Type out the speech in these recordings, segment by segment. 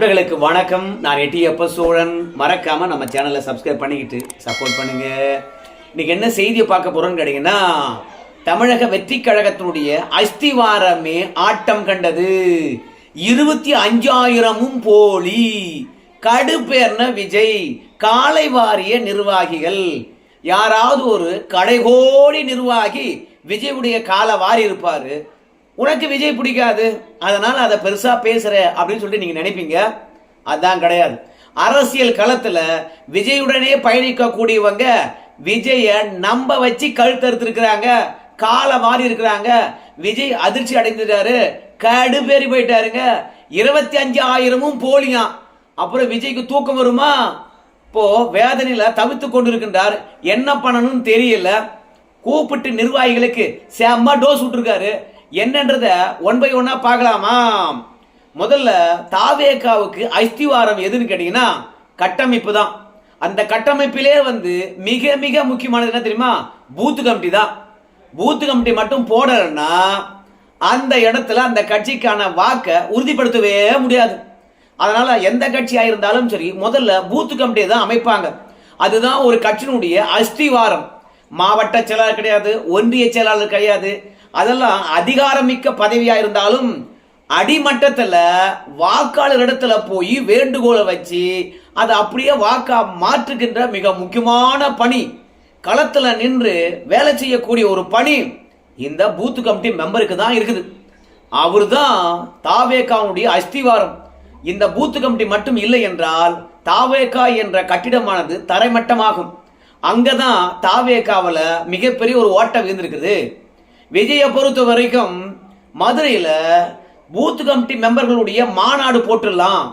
நண்பர்களுக்கு வணக்கம். நான் எட்டியப்ப சோழன் மறக்காம நம்ம சேனலை சப்ஸ்கிரைப் பண்ணிக்கிட்டு சப்போர்ட் பண்ணுங்க. இன்னைக்கு என்ன செய்தியை பார்க்க போறோம்னு கேட்டீங்கன்னா தமிழக வெற்றி கழகத்தினுடைய அஸ்திவாரமே ஆட்டம் கண்டது. இருபத்தி அஞ்சாயிரமும் போலி. கடுப்பேர்ன விஜய் காலை வாரிய நிர்வாகிகள். யாராவது ஒரு கடைகோடி நிர்வாகி விஜயுடைய காலை வாரி இருப்பாரு. உனக்கு விஜய் பிடிக்காது அதனால் அதை பெருசாக பேசுகிற அப்படின்னு சொல்லிட்டு நீங்கள் நினைப்பீங்க? அதான் கிடையாது. அரசியல் களத்தில் விஜயுடனே பயணிக்கக்கூடியவங்க விஜயை நம்ப வச்சு கழுத்தறுத்துருக்குறாங்க காலை மாறி இருக்கிறாங்க. விஜய் அதிர்ச்சி அடைந்துட்டாரு கடுபேறி போயிட்டாருங்க. இருபத்தி அஞ்சு ஆயிரமும் போலியா. அப்புறம் விஜய்க்கு தூக்கம் வருமா? இப்போ வேதனையில தவித்து கொண்டிருக்கின்றார். என்ன பண்ணணும்னு தெரியல. கூப்பிட்டு நிர்வாகிகளுக்கு செம்ம டோஸ் விட்டுருக்காரு. என்னன்றத ஒன் பை ஒன்னா பார்க்கலாமா முதல்ல தாவேகாவுக்கு அஸ்திவாரம் எதுன்னு கேட்டீங்கன்னா கட்டமைப்பு தான் அந்த கட்டமைப்பிலே வந்து மிக மிக முக்கியமானது என்ன தெரியுமா? பூத்து கமிட்டி தான். பூத்து கமிட்டி மட்டும் போடலைன்னா அந்த இடத்துல அந்த கட்சிக்கான வாக்கை உறுதிப்படுத்தவே முடியாது. அதனால எந்த கட்சியாக இருந்தாலும் சரி முதல்ல பூத்து கமிட்டியை தான் அமைப்பாங்க. அதுதான் ஒரு கட்சியினுடைய அஸ்திவாரம். மாவட்ட செயலாளர் கிடையாது ஒன்றிய செயலாளர் கிடையாது அதெல்லாம் அதிகாரமிக்க பதவியா இருந்தாலும் அடிமட்டத்தில் வாக்காளர் இடத்துல போய் வேண்டுகோளை வச்சு அதை அப்படியே வாக்கா மாற்றுகின்ற மிக முக்கியமான பணி. களத்தில் நின்று வேலை செய்யக்கூடிய ஒரு பணி. இந்த பூத்து கமிட்டி மெம்பருக்கு தான் இருக்குது. அவர் தான் தாவேகாவுடைய அஸ்திவாரம். இந்த பூத்து கமிட்டி மட்டும் இல்லை என்றால் தாவேகா என்ற கட்டிடமானது தரைமட்டமாகும். அங்கதான் தாவேகாவில் மிகப்பெரிய ஒரு ஓட்டம் இருந்திருக்குது. விஜயை பொறுத்த வரைக்கும் மதுரையில் பூத் கமிட்டி மெம்பர்களுடைய மாநாடு போட்டுடலாம்.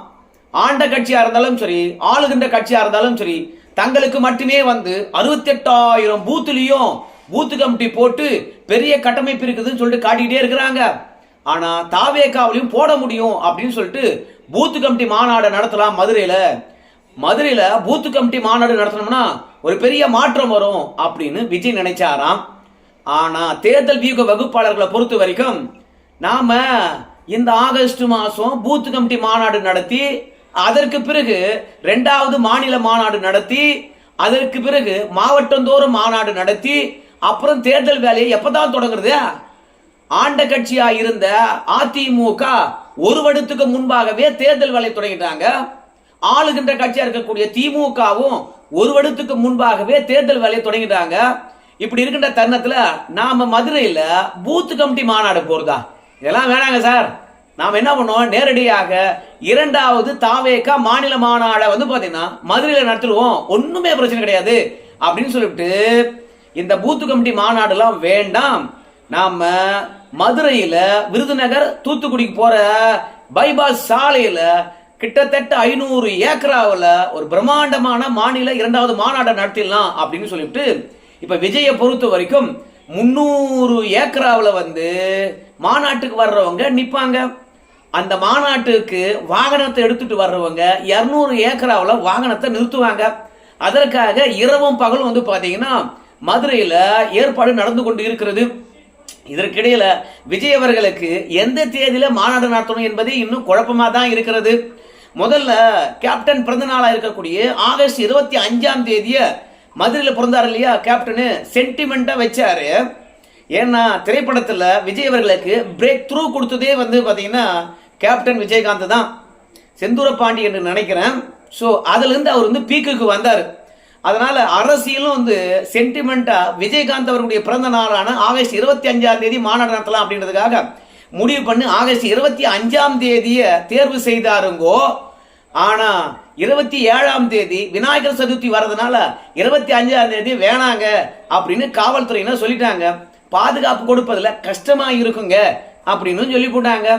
ஆண்ட கட்சியாக இருந்தாலும் சரி ஆளுகின்ற கட்சியாக இருந்தாலும் சரி தங்களுக்கு மட்டுமே வந்து அறுபத்தெட்டாயிரம் பூத்துலேயும் பூத்து கமிட்டி போட்டு பெரிய கட்டமைப்பு இருக்குதுன்னு சொல்லிட்டு காட்டிக்கிட்டே இருக்கிறாங்க. ஆனால் தாவேக்காவிலையும் போட முடியும் அப்படின்னு சொல்லிட்டு பூத்து கமிட்டி மாநாடு நடத்தலாம் மதுரையில். மதுரையில் பூத்து கமிட்டி மாநாடு நடத்தணும்னா ஒரு பெரிய மாற்றம் வரும் அப்படின்னு விஜய் நினைச்சாராம். ஆனா தேர்தல் வியூக வகுப்பாளர்களை பொறுத்த வரைக்கும் நாம இந்த ஆகஸ்ட் மாதம் பூத் கமிட்டி மாநாடு நடத்தி அதற்கு பிறகு ரெண்டாவது மாநில மாநாடு நடத்தி அதற்கு பிறகு மாவட்டந்தோறும் மாநாடு நடத்தி அப்புறம் தேர்தல் வேலையை எப்பதான் தொடங்குறது? ஆண்ட கட்சியா இருந்த அதிமுக ஒரு வருடத்துக்கு முன்பாகவே தேர்தல் வேலை தொடங்கிட்டாங்க. ஆளுகின்ற கட்சியா இருக்கக்கூடிய திமுகவும் ஒரு வருடத்துக்கு முன்பாகவே தேர்தல் வேலையை தொடங்கிட்டாங்க. இப்படி இருக்கின்ற தருணத்தில் நாம் மதுரையில் பூத் கமிட்டி மாநாடு போகிறதா இதெல்லாம் வேணாங்க சார். நாம் என்ன பண்ணோம்? நேரடியாக இரண்டாவது தாவேக்கா மாநில மாநாடை வந்து பார்த்தீங்கன்னா மதுரையில் நடத்திடுவோம். ஒன்றுமே பிரச்சனை கிடையாது அப்படின்னு சொல்லிட்டு இந்த பூத்து கமிட்டி மாநாடுலாம் வேண்டாம். நாம் மதுரையில் விருதுநகர் தூத்துக்குடிக்கு போகிற பைபாஸ் சாலையில் கிட்டத்தட்ட ஐநூறு ஏக்கராவில் ஒரு பிரம்மாண்டமான மாநில இரண்டாவது மாநாட்டை நடத்திடலாம் அப்படின்னு சொல்லிட்டு இப்ப விஜயை பொறுத்த வரைக்கும் முன்னூறு ஏக்கராவில் வந்து மாநாட்டுக்கு வர்றவங்க நிற்பாங்க அந்த மாநாட்டுக்கு வாகனத்தை எடுத்துட்டு வர்றவங்க இரநூறு ஏக்கராவில் வாகனத்தை நிறுத்துவாங்க. அதற்காக இரவும் பகலும் வந்து பார்த்தீங்கன்னா மதுரையில் ஏற்பாடு நடந்து கொண்டு இருக்கிறது. இதற்கிடையில விஜய் அவர்களுக்கு எந்த தேதியில மாநாடு நடத்தணும் என்பது இன்னும் குழப்பமாக தான் இருக்கிறது. முதல்ல கேப்டன் பிறந்த நாளாக இருக்கக்கூடிய ஆகஸ்ட் இருபத்தி அஞ்சாம் தேதியை மதுரையில் பிறந்தார் இல்லையா கேப்டனு சென்டிமெண்ட்டாக வச்சார். ஏன்னா திரைப்படத்தில் விஜய் அவர்களுக்கு பிரேக் த்ரூ கொடுத்ததே வந்து பார்த்தீங்கன்னா கேப்டன் விஜயகாந்த் தான். செந்தூர பாண்டி என்று நினைக்கிறேன். ஸோ அதுலேருந்து அவர் வந்து பீக்குக்கு வந்தார். அதனால் அரசியலும் வந்து சென்டிமெண்ட்டாக விஜயகாந்த் அவர்களுடைய பிறந்த நாளான ஆகஸ்ட் இருபத்தி அஞ்சாம் தேதி மாநாடு நடத்தலாம் அப்படின்றதுக்காக முடிவு பண்ணி ஆகஸ்ட் இருபத்தி அஞ்சாம் தேதியை தேர்வு செய்தாருங்கோ. ஆனால் இருபத்தி ஏழாம் தேதி விநாயகர் சதுர்த்தி வர்றதுனால இருபத்தி அஞ்சாம் தேதி வேணாங்க அப்படின்னு காவல்துறையினர் சொல்லிட்டாங்க. பாதுகாப்பு கொடுப்பதில் கஷ்டமா இருக்குங்க அப்படின்னு சொல்லி போட்டாங்க.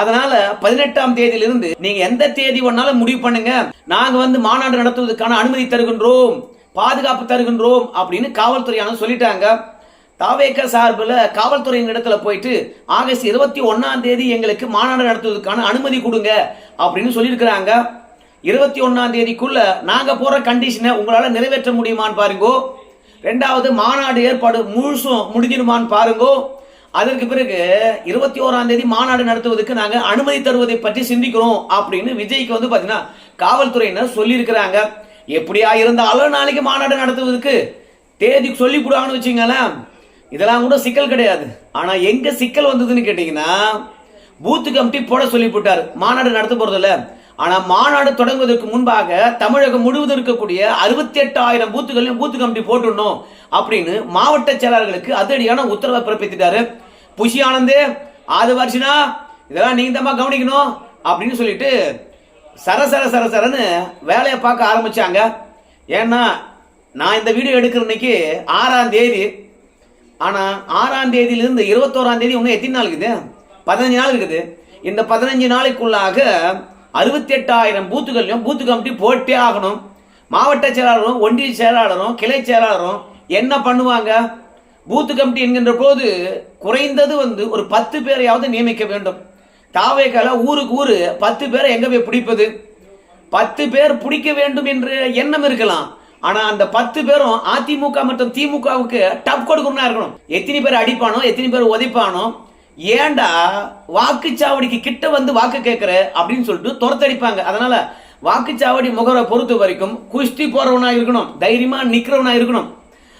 அதனால பதினெட்டாம் தேதியிலிருந்து நீங்க எந்த தேதி ஒன்னாலும் முடிவு பண்ணுங்க. நாங்க வந்து மாநாடு நடத்துவதற்கான அனுமதி தருகின்றோம். பாதுகாப்பு தருகின்றோம் அப்படின்னு காவல்துறையான சொல்லிட்டாங்க. தாவேக்க சார்பில் காவல்துறையின் இடத்துல போயிட்டு ஆகஸ்ட் இருபத்தி ஒன்னாம் தேதி எங்களுக்கு மாநாடு நடத்துவதற்கான அனுமதி கொடுங்க அப்படின்னு சொல்லியிருக்கிறாங்க. இருபத்தி ஒன்றாம் தேதிக்குள்ள நாங்கள் போகிற கண்டிஷனை உங்களால் நிறைவேற்ற முடியுமான்னு பாருங்கோ. ரெண்டாவது மாநாடு ஏற்பாடு முழுசும் முடிஞ்சிடுமான்னு பாருங்கோ. அதற்கு பிறகு இருபத்தி ஓராம் தேதி மாநாடு நடத்துவதற்கு நாங்கள் அனுமதி தருவதை பற்றி சிந்திக்கிறோம் அப்படின்னு விஜய்க்கு வந்து பார்த்தீங்கன்னா காவல்துறையினர் சொல்லியிருக்கிறாங்க. எப்படியா இருந்தாலும் நாளைக்கு மாநாடு நடத்துவதற்கு தேதி சொல்லி கொடுவாங்கன்னு வச்சுங்களேன் இதெல்லாம் கூட சிக்கல் கிடையாது. ஆனால் எங்கே சிக்கல் வந்ததுன்னு கேட்டிங்கன்னா பூத்து கமிட்டி போட சொல்லி போட்டார் மாநாடு நடத்த போறதில்ல. ஆனால் மாநாடு தொடங்குவதற்கு முன்பாக தமிழகம் முழுவதும் இருக்கக்கூடிய அறுபத்தி எட்டாயிரம் பூத்துகளையும் பூத்து கமிட்டி போட்டுடணும் அப்படின்னு மாவட்ட செயலாளர்களுக்கு அதிரடியான உத்தரவை பிறப்பித்துட்டாரு. புஷி ஆனந்து ஆது வருஷனா இதெல்லாம் நீங்க தான் கவனிக்கணும் அப்படின்னு சொல்லிட்டு சர சர சர சரன்னு வேலையை பார்க்க ஆரம்பிச்சாங்க. ஏன்னா நான் இந்த வீடியோ எடுக்கிற இன்னைக்கு ஆறாம் தேதி. ஆனால் ஆறாம் தேதியிலிருந்து இருபத்தோராம் தேதி இன்னும் எத்தனை நாள் இருக்குது? பதினஞ்சு நாள் இருக்குது. இந்த பதினஞ்சு நாளைக்குள்ளாக அறுபத்தி எட்டாயிரம் பூத்துகள்லையும் பூத்து கமிட்டி போட்டே ஆகணும். மாவட்ட செயலாளரும் ஒன்றிய செயலாளரும் கிளை செயலாளரும் என்ன பண்ணுவாங்க? பூத்து கமிட்டி என்கின்ற போது குறைந்தது வந்து ஒரு பத்து பேரையாவது நியமிக்க வேண்டும். தாவேக்கால ஊருக்கு ஊர் பத்து பேரை எங்க போய் பிடிப்பது? பத்து பேர் பிடிக்க வேண்டும் என்று எண்ணம் இருக்கலாம். ஆனா அந்த பத்து பேரும் அதிமுக மற்றும் திமுகவுக்கு டப் கொடுக்கணும்னா இருக்கணும். எத்தனை பேர் அடிப்பானோ எத்தனை பேர் உதைப்பானோ ஏன்டா வாக்குச்சாவடிக்கு கிட்ட வந்து வாக்கு கேட்குற அப்படின்னு சொல்லிட்டு துரத்தடிப்பாங்க. அதனால வாக்குச்சாவடி முகரை பொறுத்த வரைக்கும் குஸ்தி போறவனா இருக்கணும் தைரியமா நிக்கிறவனா இருக்கணும்.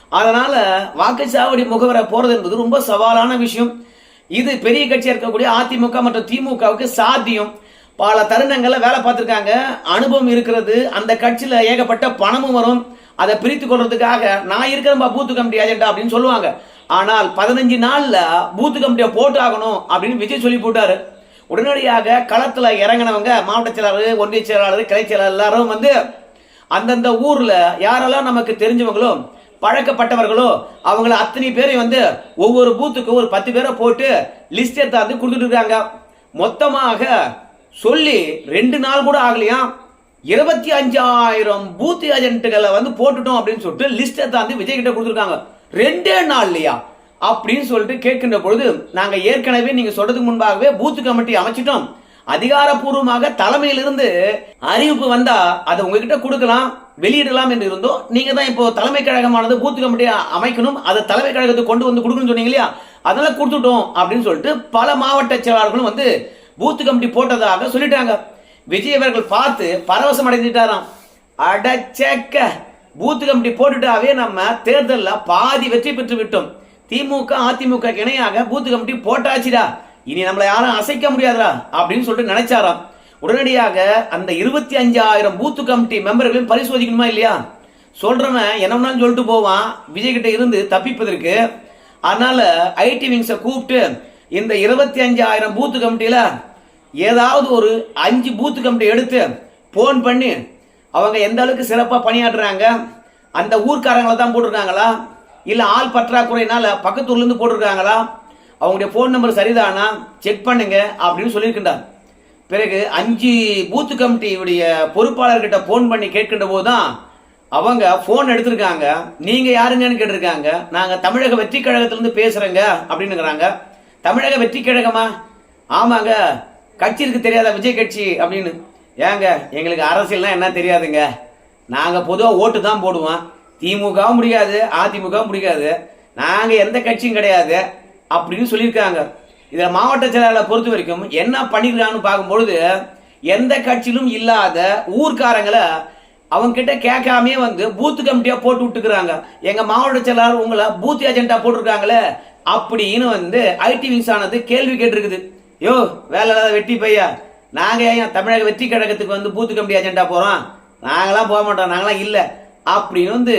அதனால வாக்குச்சாவடி முகவரை போறது என்பது ரொம்ப சவாலான விஷயம். இது பெரிய கட்சியாக இருக்கக்கூடிய அதிமுக மற்றும் திமுகவுக்கு சாத்தியம். பல தருணங்களில் வேலை பார்த்துருக்காங்க. அனுபவம் இருக்கிறது. அந்த கட்சியில ஏகப்பட்ட பணமும் வரும். அதை பிரித்து கொள்றதுக்காக நான் இருக்கிறேன் பூத்து கமிட்டி ஏஜென்டா அப்படின்னு சொல்லுவாங்க. ஆனால் பதினஞ்சு நாள்ல பூத்து கமிட்டியை போட்டு ஆகணும் அப்படின்னு விஜய் சொல்லி போட்டாரு. உடனடியாக களத்துல இறங்கினவங்க மாவட்ட செயலாளர் ஒன்றிய செயலாளர் கிளை செயலாளர் எல்லாரும் வந்து அந்தந்த ஊர்ல யாரெல்லாம் நமக்கு தெரிஞ்சவங்களோ பழக்கப்பட்டவர்களோ அவங்கள அத்தனை பேரையும் வந்து ஒவ்வொரு பூத்துக்கும் ஒரு பத்து பேரை போட்டு லிஸ்ட் எடுத்தாந்து கொடுத்துட்டு இருக்காங்க. மொத்தமாக சொல்லி ரெண்டு நாள் கூட ஆகலையா? இருபத்தி அஞ்சாயிரம் பூத் ஏஜென்ட்டுகளை வந்து போட்டுட்டோம் அப்படின்னு சொல்லிட்டு லிஸ்ட்டை தாந்து விஜய் கிட்ட கொடுத்துருக்காங்க. ரெண்டே நாள் இல்லையா? அப்படின்னு சொல்லிட்டு கேட்கின்ற பொழுது நாங்கள் ஏற்கனவே நீங்கள் சொல்றதுக்கு முன்பாகவே பூத்து கமிட்டி அமைச்சிட்டோம். அதிகாரப்பூர்வமாக தலைமையிலிருந்து அறிவிப்பு வந்தா அதை உங்ககிட்ட கொடுக்கலாம் வெளியிடலாம் என்று இருந்தோம். நீங்க தான் இப்போ தலைமை கழகமானது பூத்து கமிட்டி அமைக்கணும். அதை தலைமை கழகத்துக்கு கொண்டு வந்து கொடுக்கணும்னு சொன்னீங்க இல்லையா? அதனால கொடுத்துட்டோம் அப்படின்னு சொல்லிட்டு பல மாவட்ட செயலாளர்களும் வந்து பூத்து கமிட்டி போட்டதாக சொல்லிட்டாங்க. விஜய் அவர்கள் பார்த்து பரவசம் அடைஞ்சிட்டாராம் அடச்சக்க! பூத்து கமிட்டி போட்டுட்டாவே நம்ம தேர்தலில் பாதி வெற்றி பெற்று விட்டோம் திமுக அதிமுக இணையாக பூத்து கமிட்டி போட்டாச்சுடா. இனி நம்மளை யாரும் அசைக்க முடியாதுடா அப்படின்னு சொல்லிட்டு நினைச்சாராம். உடனடியாக அந்த இருபத்தி அஞ்சாயிரம் பூத்து கமிட்டி மெம்பர்களையும் பரிசோதிக்கணுமா இல்லையா? சொல்றவன் என்னம்னாலும் சொல்லிட்டு போவான். விஜய் கிட்ட இருந்து தப்பிப்பதற்கு. அதனால ஐடி விங்ஸை கூப்பிட்டு இந்த இருபத்தி அஞ்சாயிரம் பூத்து கமிட்டியில ஏதாவது ஒரு அஞ்சு பூத்து கமிட்டி எடுத்து போன் பண்ணி அவங்க எந்த அளவுக்கு சிறப்பாக பணியாற்றுறாங்க? அந்த ஊர்க்காரங்களை தான் போட்டிருக்காங்களா? இல்லை ஆள் பற்றாக்குறையினால் பக்கத்து ஊர்லேருந்து போட்டிருக்காங்களா? அவங்களுடைய ஃபோன் நம்பர் சரிதானா? செக் பண்ணுங்க அப்படின்னு சொல்லியிருக்கின்றார். பிறகு அஞ்சு பூத்து கமிட்டியுடைய பொறுப்பாளர்கிட்ட ஃபோன் பண்ணி கேட்கின்ற போது தான் அவங்க ஃபோன் எடுத்திருக்காங்க. நீங்கள் யாருங்கன்னு கேட்டிருக்காங்க. நாங்கள் தமிழக வெற்றி கழகத்திலேருந்து பேசுகிறேங்க அப்படின்னுங்கிறாங்க. தமிழக வெற்றி கழகமா? ஆமாங்க. கட்சி இருக்கு தெரியாத? விஜய் கட்சி அப்படின்னு ஏங்க எங்களுக்கு அரசியல்னா என்ன தெரியாதுங்க. நாங்கள் பொதுவாக ஓட்டு தான் போடுவோம். திமுகவும் முடியாது அதிமுகவும் முடியாது நாங்கள் எந்த கட்சியும் கிடையாது. அப்படின்னு சொல்லியிருக்காங்க. இதில் மாவட்ட செயலாளரை பொறுத்த வரைக்கும் என்ன பண்ணிக்கிறான்னு பார்க்கும்பொழுது எந்த கட்சியிலும் இல்லாத ஊர்க்காரங்களை அவங்க கிட்ட கேட்காமே வந்து பூத்து கமிட்டியாக போட்டு விட்டுக்கிறாங்க. எங்கள் மாவட்ட செயலாளர் உங்களை பூத் ஏஜெண்டாக போட்டிருக்காங்களே அப்படின்னு வந்து ஐடி விங்ஸ் ஆனது கேள்வி கேட்டிருக்குது. யோ வேலை இல்லாத வெட்டி பையா? நாங்கள் ஏன் தமிழக வெற்றி கழகத்துக்கு வந்து பூத்து கமிட்டி ஏஜெண்டா போகிறோம் நாங்களாம் போக மாட்டோம் நாங்களாம் இல்லை. அப்படின்னு வந்து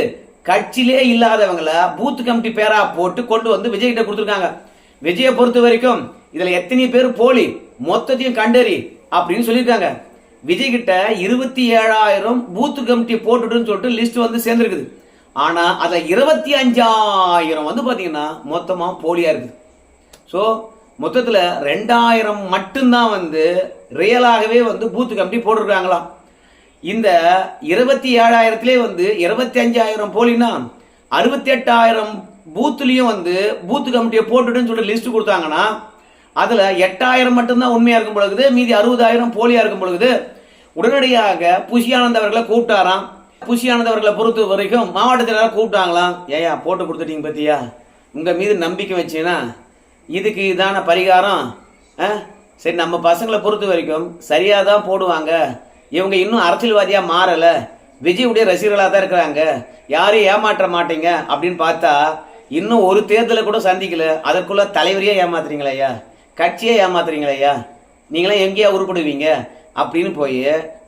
கட்சியிலே இல்லாதவங்கள பூத் கமிட்டி பேரா போட்டு கொண்டு வந்து விஜய்கிட்ட கொடுத்துருக்காங்க. விஜயை பொறுத்த வரைக்கும் இதில் எத்தனை பேர் போலி மொத்தத்தையும் கண்டறி அப்படின்னு சொல்லியிருக்காங்க. விஜய்கிட்ட இருபத்தி ஏழாயிரம் பூத்து கமிட்டி போட்டுட்டுன்னு சொல்லிட்டு லிஸ்ட் வந்து சேர்ந்துருக்குது. ஆனால் அதில் இருபத்தி அஞ்சாயிரம் வந்து பார்த்தீங்கன்னா மொத்தமாக போலியாக இருக்குது. ஸோ மொத்தத்தில் ரெண்டாயிரம் மட்டும்தான் வந்து ரியலாகவே வந்து பூத்து கமிட்டி போட்டிருக்காங்களாம். இந்த இருபத்தி ஏழாயிரத்திலே வந்து இருபத்தி அஞ்சாயிரம் போலினா அறுபத்தி எட்டாயிரம் பூத்துலேயும் வந்து பூத்து கமிட்டியை போட்டுட்டுன்னு சொல்லி லிஸ்ட் கொடுத்தாங்கன்னா அதில் எட்டாயிரம் மட்டும்தான் உண்மையாக இருக்கும் பொழுது மீதி அறுபதாயிரம் போலியாக இருக்கும் பொழுது உடனடியாக புஷியானந்த் அவர்களை கூப்பிட்டாராம். புஷியானந்த் அவர்களை பொறுத்த வரைக்கும் மாவட்டத்தில் கூப்பிட்டாங்களாம். ஏயா போட்டு கொடுத்துட்டீங்க பத்தியா? உங்கள் மீது நம்பிக்கை வச்சீங்கன்னா இதுக்கு இதான பரிகாரம் ஆ? சரி நம்ம பசங்களை பொறுத்த வரைக்கும் சரியாக தான் போடுவாங்க. இவங்க இன்னும் அரசியல்வாதியாக மாறலை. விஜயுடைய ரசிகர்களாக தான் இருக்கிறாங்க. யாரையும் ஏமாற்ற மாட்டீங்க அப்படின்னு பார்த்தா இன்னும் ஒரு தேர்தலை கூட சந்திக்கல. அதற்குள்ளே தலைவரையே ஏமாத்துறீங்களா ஐயா. கட்சியே ஏமாத்துறீங்களா ஐயா. நீங்களாம் எங்கேயா உருப்படுவீங்க? அப்படின்னு போய்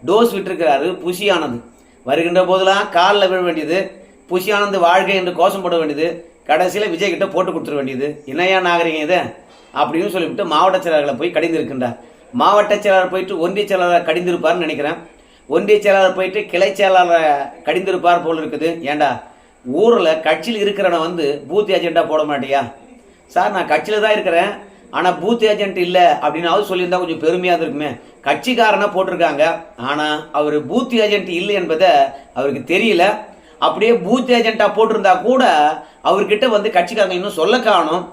டோஸ் விட்டுருக்கிறாரு புஷி ஆனந்த். வருகின்ற போதெல்லாம் காலில் விழ வேண்டியது புஷி ஆனந்த் வாழ்க என்று கோஷம் போட வேண்டியது கடைசியில் விஜய்கிட்ட போட்டு கொடுத்துட வேண்டியது. என்னையா நாகரிகம் இதை? அப்படின்னு சொல்லிவிட்டு மாவட்ட செயலாளர்களை போய் கடிந்திருக்கின்றார். மாவட்ட செயலாளர் போயிட்டு ஒன்றிய செயலாளர் கடிந்திருப்பார்னு நினைக்கிறேன். ஒன்றிய செயலாளர் போயிட்டு கிளை செயலாளரை கடிந்திருப்பார் போல் இருக்குது. ஏண்டா? ஊரில் கட்சியில் இருக்கிறவன வந்து பூத் ஏஜெண்டா போட மாட்டியா? சார் நான் கட்சியில் தான் இருக்கிறேன். ஆனால் பூத் ஏஜென்ட் இல்லை அப்படின்னாவது சொல்லியிருந்தா கொஞ்சம் பெருமையாக இருக்குமே கட்சிக்காரனை போட்டிருக்காங்க. ஆனால் அவர் பூத் ஏஜென்ட் இல்லை என்பதை அவருக்கு தெரியல. அப்படியே பூத் ஏஜென்ட்டாக போட்டிருந்தா கூட அவர்கிட்ட வந்து கட்சிக்காரங்க இன்னும் சொல்ல காணும்.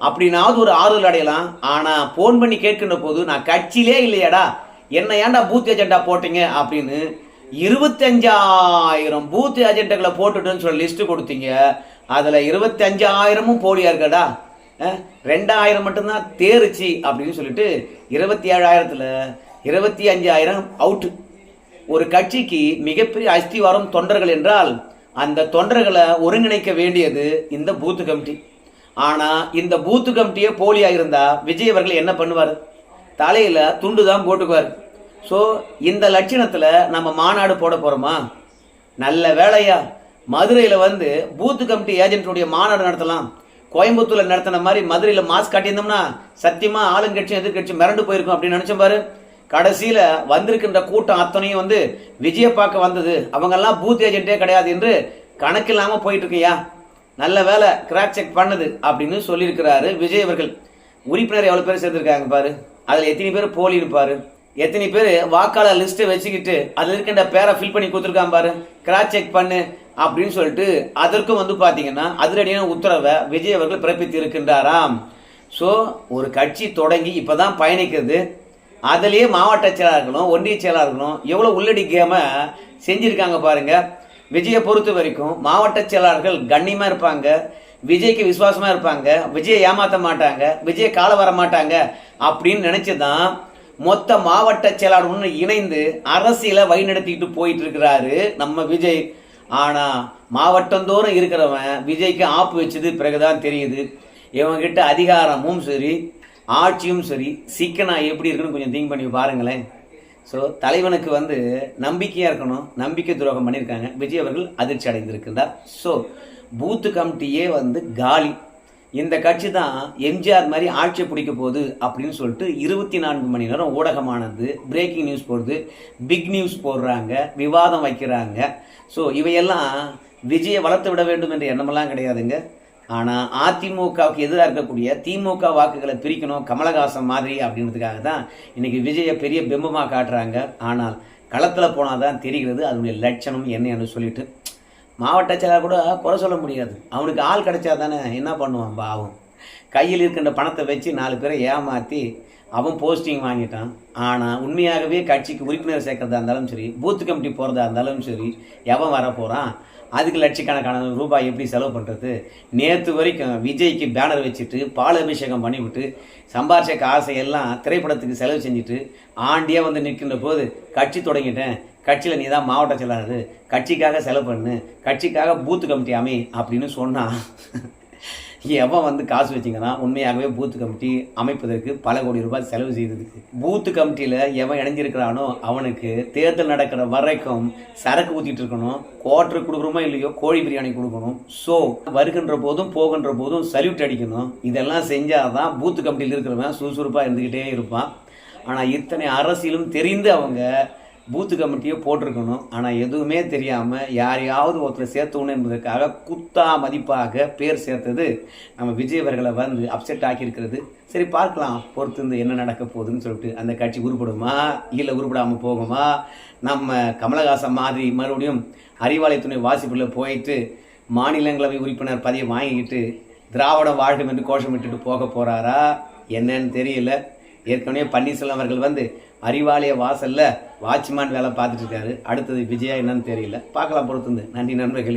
அப்படின்னாவது ஒரு ஆறுதல் அடையலாம். ஆனால் ஃபோன் பண்ணி கேட்கின்ற போது நான் கட்சியிலே இல்லையாடா. என்ன ஏன்டா பூத் ஏஜெண்டா போட்டீங்க? அப்படின்னு இருபத்தஞ்சாயிரம் பூத் ஏஜென்ட்டுகளை போட்டுட்டுன்னு சொல்லி லிஸ்ட்டு கொடுத்தீங்க. அதில் இருபத்தஞ்சாயிரமும் போலியா இருக்கடா? ரெண்டாயிரம் மட்டும்தான் தேறுச்சு அப்படின்னு சொல்லிட்டு இருபத்தி ஏழாயிரத்தில் இருபத்தி அஞ்சாயிரம் அவுட்டு ஒரு கட்சிக்கு மிகப்பெரிய அஸ்திவாரம் தொண்டர்கள் என்றால் அந்த தொண்டர்களை ஒருங்கிணைக்க வேண்டியது இந்த பூத்து கமிட்டி ஆனால் இந்த பூத்து கமிட்டியே போலியா இருந்தா விஜய் அவர்கள் என்ன பண்ணுவார்? தலையில துண்டு தான் போட்டுக்குவார். ஸோ இந்த லட்சணத்தில் நம்ம மாநாடு போட போறோமா? நல்ல வேலையா மதுரையில் வந்து பூத்து கமிட்டி ஏஜென்ட்டுடைய மாநாடு நடத்தலாம். கோயம்புத்தூர்ல நடத்தின மாதிரி மதுரையில் மாஸ்க் காட்டியிருந்தோம்னா சத்தியமா ஆளுங்கட்சியும் எதிர்கட்சியும் மிரண்டு போயிருக்கும் அப்படின்னு நினைச்சோம் பாரு. கடைசியில வந்திருக்கின்ற கூட்டம் அத்தனையும் வந்து விஜய பார்க்க வந்தது. அவங்கெல்லாம் பூத் ஏஜென்ட்டே கிடையாது என்று கணக்கில்லாமல் போயிட்டு இருக்கியா? நல்ல வேலை கிராக் செக் பண்ணுது அப்படின்னு சொல்லியிருக்கிறாரு விஜய் அவர்கள். உறுப்பினர் எவ்வளோ பேர் சேர்ந்துருக்காங்க பாரு? அதில் எத்தனை பேர் போலி இருப்பாரு எத்தனை பேர் வாக்காளர் லிஸ்ட்டை வச்சுக்கிட்டு அதில் இருக்கின்ற பேரை ஃபில் பண்ணி கொடுத்துருக்கான் பாரு? கிராஸ் செக் பண்ணு அப்படின்னு சொல்லிட்டு அதற்கும் வந்து பார்த்தீங்கன்னா அதிரடியான உத்தரவை விஜய் அவர்கள் பிறப்பித்து இருக்கின்றாராம் ஸோ ஒரு கட்சி தொடங்கி இப்போ தான் பயணிக்கிறது அதுலேயே மாவட்ட செயலாளர்களும் ஒன்றிய செயலாளர்களும் எவ்வளோ உள்ளடி கேமை செஞ்சுருக்காங்க பாருங்க. விஜயை பொறுத்த வரைக்கும் மாவட்ட செயலாளர்கள் கண்ணியமாக இருப்பாங்க விஜய்க்கு விசுவாசமாக இருப்பாங்க விஜயை ஏமாற்ற மாட்டாங்க விஜயை கால வர மாட்டாங்க அப்படின்னு நினச்சி தான் மொத்த மாவட்ட செயலாளர்களும் இணைந்து அரசியலை வழிநடத்திக்கிட்டு போயிட்டு இருக்கிறாரு நம்ம விஜய். ஆனால் மாவட்டந்தோறும் இருக்கிறவன் விஜய்க்கு ஆப்பு வச்சது பிறகுதான் தெரியுது. இவங்ககிட்ட அதிகாரமும் சரி ஆட்சியும் சரி சிக்கனா எப்படி இருக்குன்னு கொஞ்சம் திங்க் பண்ணி பாருங்களேன். ஸோ தலைவனுக்கு வந்து நம்பிக்கையாக இருக்கணும். நம்பிக்கை துரோகம் பண்ணியிருக்காங்க. விஜய் அவர்கள் அதிர்ச்சி அடைந்திருக்கின்றார் ஸோ பூத்து கமிட்டியே வந்து காலி. இந்த கட்சி தான் எம்ஜிஆர் மாதிரி ஆட்சி பிடிக்க போகுது அப்படின்னு சொல்லிட்டு இருபத்தி நான்கு மணி நேரம் ஊடகமானது பிரேக்கிங் நியூஸ் போடுறது பிக் நியூஸ் போடுறாங்க விவாதம் வைக்கிறாங்க. ஸோ இவையெல்லாம் விஜயை வளர்த்து விட வேண்டும் என்ற எண்ணமெல்லாம் கிடையாதுங்க. ஆனால் அதிமுகவுக்கு எதிராக இருக்கக்கூடிய திமுக வாக்குகளை பிரிக்கணும் கமலஹாசன் மாதிரி அப்படின்றதுக்காக தான் இன்னைக்கு விஜயை பெரிய பிம்பமாக காட்டுறாங்க. ஆனால் களத்தில் போனால் தான் தெரிகிறது அதனுடைய லட்சணம் என்னன்னு சொல்லிட்டு மாவட்ட செயலாளர் கூட குறை சொல்ல முடியாது. அவனுக்கு ஆள் கிடைச்சா தானே என்ன பண்ணுவான் பாவம். கையில் இருக்கின்ற பணத்தை வச்சு நாலு பேரை ஏமாற்றி அவன் போஸ்டிங் வாங்கிட்டான். ஆனால் உண்மையாகவே கட்சிக்கு உறுப்பினர் சேர்க்கறதா இருந்தாலும் சரி பூத் கமிட்டி போகிறதா இருந்தாலும் சரி எவன் வர போகிறான் அதுக்கு லட்சக்கணக்கான ரூபாய் எப்படி செலவு பண்ணுறது நேற்று வரைக்கும் விஜய்க்கு பேனர் வச்சுட்டு பால் அபிஷேகம் பண்ணிவிட்டு சம்பாரிச்ச காசையெல்லாம் திரைப்படத்துக்கு செலவு செஞ்சுட்டு ஆண்டியாக வந்து நிற்கின்ற போது கட்சி தொடங்கிட்டேன். கட்சியில் நீ தான் மாவட்ட செயலாளர். கட்சிக்காக செலவு பண்ணு. கட்சிக்காக பூத்து கமிட்டி அமை அப்படின்னு சொன்னான். எவன் வந்து காசு வச்சிங்கன்னா உண்மையாகவே பூத்து கமிட்டி அமைப்பதற்கு பல கோடி ரூபாய் செலவு செய்ததுக்கு. பூத்து கமிட்டியில் எவன் இணைஞ்சிருக்கிறானோ அவனுக்கு தேர்தல் நடக்கிற வரைக்கும் சரக்கு ஊற்றிட்டு இருக்கணும் குவார்டர் கொடுக்குறோமோ இல்லையோ கோழி பிரியாணி கொடுக்கணும். ஸோ வருகின்ற போதும் போகின்ற போதும் சல்யூட் அடிக்கணும். இதெல்லாம் செஞ்சால் தான் பூத்து கமிட்டியில் இருக்கிறவன் சுறுசுறுப்பாக இருந்துக்கிட்டே இருப்பான். ஆனால் இத்தனை அரசியலும் தெரிந்து அவங்க பூத்து கமிட்டியை போட்டிருக்கணும். ஆனால் எதுவுமே தெரியாமல் யாரையாவது ஒருத்தரை சேர்த்தணும் என்பதற்காக குத்தா மதிப்பாக பேர் சேர்த்தது நம்ம விஜய் அவர்களை வந்து அப்செட் ஆக்கியிருக்கிறது. சரி பார்க்கலாம். பொறுத்து இருந்து என்ன நடக்க போகுதுன்னு சொல்லிட்டு அந்த கட்சி உருப்படுமா? இல்லை உருப்படாமல் போகுமா? நம்ம கமலஹாசன் மாதிரி மறுபடியும் அறிவாலய துணை வாசிப்பில் போயிட்டு மாநிலங்களவை உறுப்பினர் பதவியை வாங்கிக்கிட்டு திராவிடம் வாழ்கம் என்று கோஷமிட்டுட்டு போக போகிறாரா என்னன்னு தெரியல. ஏற்கனவே பன்னீர்செல்வம் அவர்கள் வந்து அறிவாலய வாசல்ல வாட்ச்மேன் வேலை பார்த்துட்டு இருக்காரு. அடுத்தது விஜயா என்னன்னு தெரியல. பார்க்கலாம் பொறுத்துந்து நன்றி நண்பர்களே.